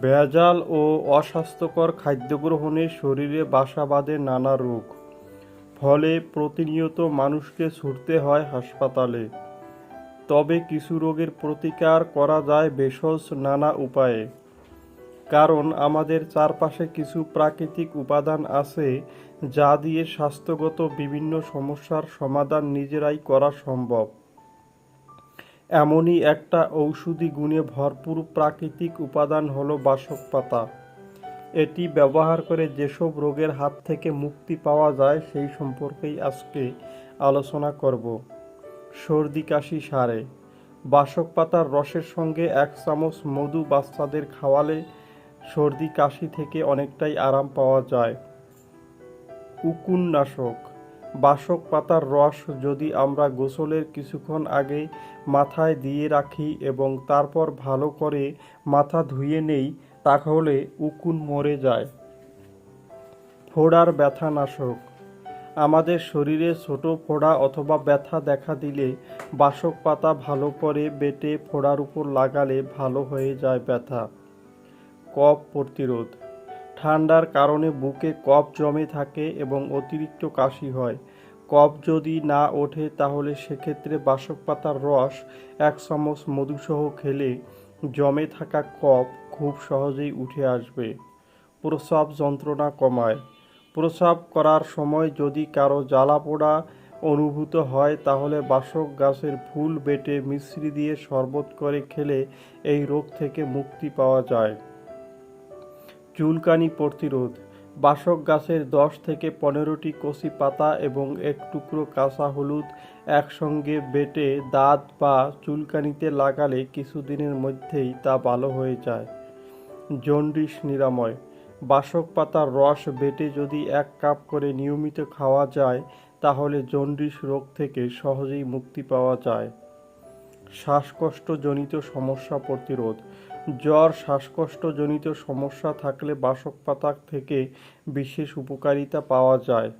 ভেজাল ও অস্বাস্থ্যকর খাদ্য গ্রহণে শরীরে বাসা বাঁধে নানা রোগ। ফলে প্রতিনিয়ত মানুষকে ছুটতে হয় হাসপাতালে। তবে কিছু রোগের প্রতিকার করা যায় ভেষজ নানা উপায়ে। কারণ আমাদের চারপাশে কিছু প্রাকৃতিক উপাদান আছে যা দিয়ে স্বাস্থ্যগত বিভিন্ন সমস্যার সমাধান নিজেরাই করা সম্ভব। এমনই একটা ঔষধি গুণে ভরপুর প্রাকৃতিক উপাদান হলো বাসক পাতা। এটি ব্যবহার করে যেসব রোগের হাত থেকে মুক্তি পাওয়া যায় সেই সম্পর্কেই আজকে আলোচনা করব। সর্দি কাশি সারে। বাসক পাতার রসের সঙ্গে এক চামচ মধু বাচ্চাদের খাওয়ালে সর্দি কাশি থেকে অনেকটাই আরাম পাওয়া যায়। উকুননাশক। বাসক পাতার রস যদি আমরা গোসলের কিছুক্ষণ আগে মাথায় দিয়ে রাখি এবং তারপর ভালো করে মাথা ধুয়ে নেই, তাহলে উকুন মরে যায়। ফোড়ার ব্যথানাশক। আমাদের শরীরে ছোট ফোড়া অথবা ব্যথা দেখা দিলে বাসক পাতা ভালো করে বেটে ফোড়ার উপর লাগালে ভালো হয়ে যায় ব্যথা। কফ প্রতিরোধ। ঠান্ডার কারণে বুকে কফ জমে থাকে এবং অতিরিক্ত কাশি হয়। কফ যদি না ওঠে তাহলে সেক্ষেত্রে বাসক পাতার রস এক চামচ মধুসহ খেলে জমে থাকা কফ খুব সহজেই উঠে আসবে। প্রস্রাব যন্ত্রণা কমায়। প্রস্রাব করার সময় যদি কারও জ্বালা পোড়া অনুভূত হয় তাহলে বাসক গাছের ফুল বেটে মিশ্রি দিয়ে শরবত করে খেলে এই রোগ থেকে মুক্তি পাওয়া যায়। চুলকানি প্রতিরোধ। বাসক গাছের দশ থেকে পনেরোটি কচি পাতা এবং এক টুকরো কাঁচা হলুদ একসঙ্গে বেটে দাঁত বা চুলকানিতে লাগালে কিছুদিনের মধ্যেই তা ভালো হয়ে যায়। জন্ডিস নিরাময়। বাসক পাতার রস বেটে যদি এক কাপ করে নিয়মিত খাওয়া যায়, তাহলে জন্ডিস রোগ থেকে সহজেই মুক্তি পাওয়া যায়। শ্বাসকষ্টজনিত সমস্যা প্রতিরোধ। জ্বর শ্বাসকষ্টজনিত সমস্যা থাকলে বাসক পাতা থেকে বিশেষ উপকারিতা পাওয়া যায়।